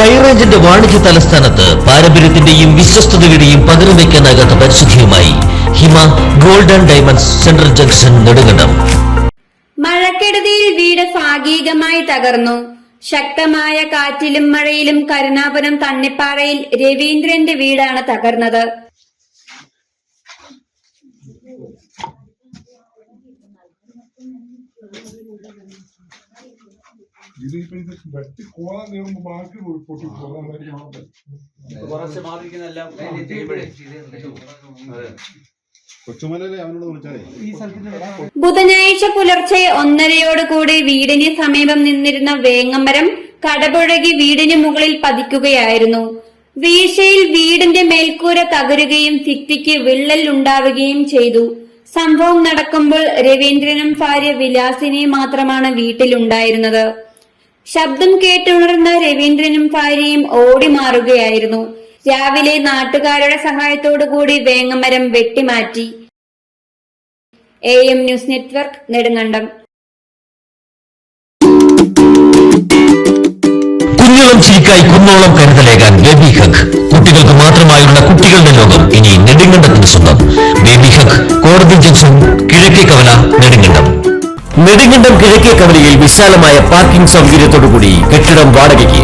ഹൈറേഞ്ചിന്റെ വാണിജ്യ തലസ്ഥാനത്ത് പാരമ്പര്യത്തിന്റെയും വിശ്വസ്തതയുടെയും പകരം വയ്ക്കാനാകാത്ത പരിശുദ്ധിയുമായി Hima golden diamonds central junction Nedumkandam. മഴക്കെടുതിയിൽ വീട് ഭാഗികമായി തകർന്നു. ശക്തമായ കാറ്റിലും മഴയിലും കരുണാപുരം തണ്ണിപ്പാറയിൽ രവീന്ദ്രന്റെ വീടാണ് തകർന്നത്. ഇത് ഇപ്പൊ ഇത് വെട്ടി കോളാൻ കയറുമ്പോ ബാക്കി പൊട്ടി കുറച്ച് വിളിച്ചാലേ? ബുധനാഴ്ച പുലർച്ചെ ഒന്നരയോട് കൂടി വീടിന് സമീപം നിന്നിരുന്ന വേങ്ങമരം കടപുഴകി വീടിന് മുകളിൽ പതിക്കുകയായിരുന്നു. വീഴ്ചയിൽ വീടിന്റെ മേൽക്കൂര തകരുകയും തിക്തിക്ക് വിള്ളൽ ഉണ്ടാവുകയും ചെയ്തു. സംഭവം നടക്കുമ്പോൾ രവീന്ദ്രനും ഭാര്യ വിലാസിനെ മാത്രമാണ് വീട്ടിലുണ്ടായിരുന്നത്. ശബ്ദം കേട്ടുണർന്ന രവീന്ദ്രനും ഭാര്യയും ഓടി മാറുകയായിരുന്നു രാവിലെ നാട്ടുകാരുടെ സഹായത്തോടു കൂടി വേങ്ങമരം വെട്ടിമാറ്റി. A M news network Nedumkandam. കുഞ്ഞോളം ചിരിക്കായി കുന്നോളം കരുതലേകാൻ ബേബി ഹക്ക് കുട്ടികൾക്ക് മാത്രമായുള്ള കുട്ടികളുടെ ലോകം ഇനി നെടുങ്കണ്ടത്തിന് സ്വന്തം. ബേബി ഹക്ക് കോടതി ജംഗ്ഷൻ കിഴക്കേ കവല നെടുങ്കണ്ടം. നെടുങ്കണ്ടം കിഴക്കേ കവലയിൽ വിശാലമായ പാർക്കിംഗ് സൗകര്യത്തോടുകൂടി കെട്ടിടം വാടകയ്ക്ക്.